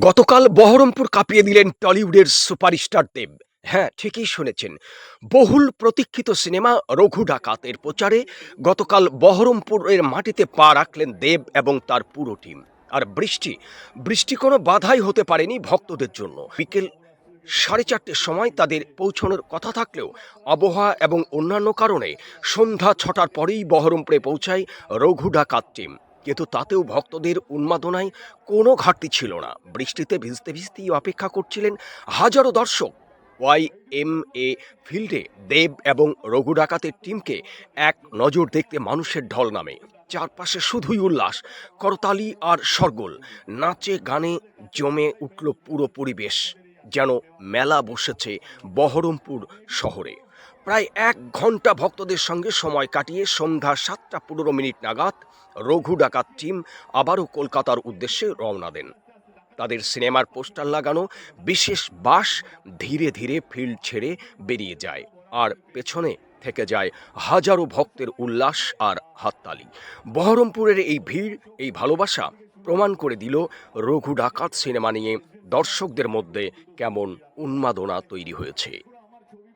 গতকাল বহরমপুর কাঁপিয়ে দিলেন টলিউডের সুপারস্টার দেব। হ্যাঁ ঠিকই শুনেছেন। বহুল প্রতীক্ষিত সিনেমা রঘু ডাকাতের প্রচারে গতকাল বহরমপুরের মাটিতে পা রাখলেন দেব এবং তার পুরো টিম। আর বৃষ্টি বৃষ্টি কোনো বাধাই হতে পারেনি ভক্তদের জন্য। বিকেল সাড়ে চারটের সময় তাদের পৌঁছানোর কথা থাকলেও আবহাওয়া এবং অন্যান্য কারণে সন্ধ্যা ছটার পরেই বহরমপুরে পৌঁছায় রঘু ডাকাত টিম। কিন্তু তাতেও ভক্তদের উন্মাদনায় কোনো ঘাটতি ছিল না। বৃষ্টিতে ভিজতে ভিজতেই অপেক্ষা করছিলেন হাজারো দর্শক। ওয়াই এম এ ফিল্ডে দেব এবং রঘু ডাকাতের টিমকে এক নজর দেখতে মানুষের ঢল নামে। চারপাশে শুধুই উল্লাস, করতালি আর সরগোল নাচে গানে জমে উঠল পুরো পরিবেশ, যেন মেলা বসেছে বহরমপুর শহরে। প্রায় এক ঘণ্টা ভক্তদের সঙ্গে সময় কাটিয়ে সন্ধ্যা সাতটা পনেরো মিনিট নাগাদ রঘু ডাকাত টিম আবারও কলকাতার উদ্দেশ্যে রওনা দেন। তাদের সিনেমার পোস্টার লাগানো বিশেষ বাস ধীরে ধীরে ফিল্ড ছেড়ে বেরিয়ে যায় আর পেছনে থেকে যায় হাজারো ভক্তের উল্লাস আর হাততালি। বহরমপুরের এই ভিড়, এই ভালোবাসা প্রমাণ করে দিল রঘু ডাকাত সিনেমা নিয়ে দর্শকদের মধ্যে কেমন উন্মাদনা তৈরি হয়েছে।